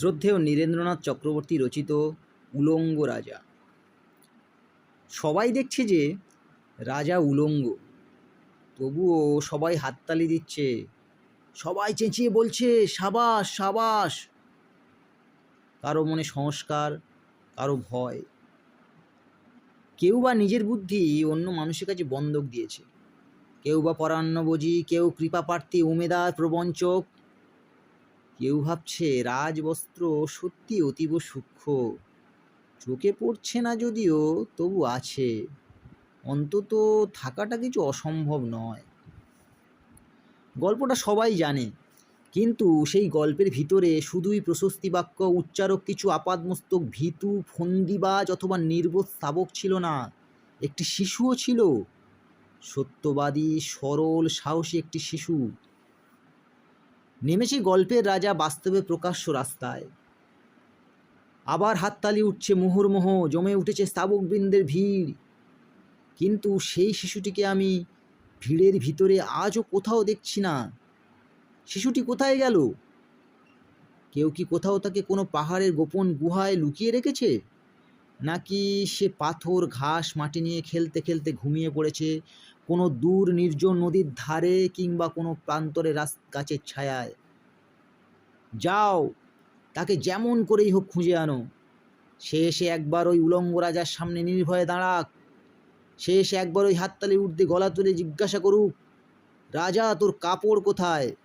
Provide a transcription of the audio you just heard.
শ্রদ্ধেয় নীরেন্দ্রনাথ চক্রবর্তী রচিত উলঙ্গ রাজা। সবাই দেখছে যে রাজা উলঙ্গ, তবুও সবাই হাততালি দিচ্ছে, সবাই চেঁচিয়ে বলছে, সাবাস সাবাস! কারও মনে সংস্কার, কারও ভয়। কেউ বা নিজের বুদ্ধি অন্য মানুষের কাছে বন্ধক দিয়েছে। কেউ বা পরান্নবজি কেউ কৃপাপ্রার্থী উমেদার প্রবঞ্চক কেউ ভাবছে রাজবস্ত্র সত্যি অতীব সূক্ষ্ম। চোখে পড়ছে না যদিও, তবু আছে। অন্তত থাকাটা কিছু অসম্ভব নয়। গল্পটা সবাই জানে, কিন্তু সেই গল্পের ভিতরে শুধুই প্রশস্তি বাক্য, উচ্চারক কিছু আপাদমস্তক, ভীতু, ফন্দিবাজ অথবা নির্বোধ শাবক ছিল না। একটি শিশুও ছিল। সত্যবাদী, সরল, সাহসী একটি শিশু। নেমেছে গল্পের রাজা বাস্তবে প্রকাশ্য রাস্তায়। আবার হাততালি উঠছে মুহুর্মুহ, জমে উঠেছে স্তাবকবৃন্দের ভিড়। কিন্তু সেই শিশুটিকে আমি ভিড়ের ভিতরে আজও কোথাও দেখছি না। শিশুটি কোথায় গেল? কেউ কি কোথাও তাকে কোনো পাহাড়ের গোপন গুহায় লুকিয়ে রেখেছে? নাকি সে পাথর, ঘাস মাটি নিয়ে খেলতে খেলতে ঘুমিয়ে পড়েছে? কোনো দূর নির্জন নদীর ধারে কিংবা কোনো প্রান্তরে রাস গাছের ছায়ায়? যাও, তাকে যেমন করেই হোক খুঁজে আনো। সে এসে একবার ওই উলঙ্গ রাজার সামনে নির্ভয়ে দাঁড়াক। সে এসে একবার ওই হাততালি উঠতে গলা তুলে জিজ্ঞাসা করুক, রাজা, তোর কাপড় কোথায়?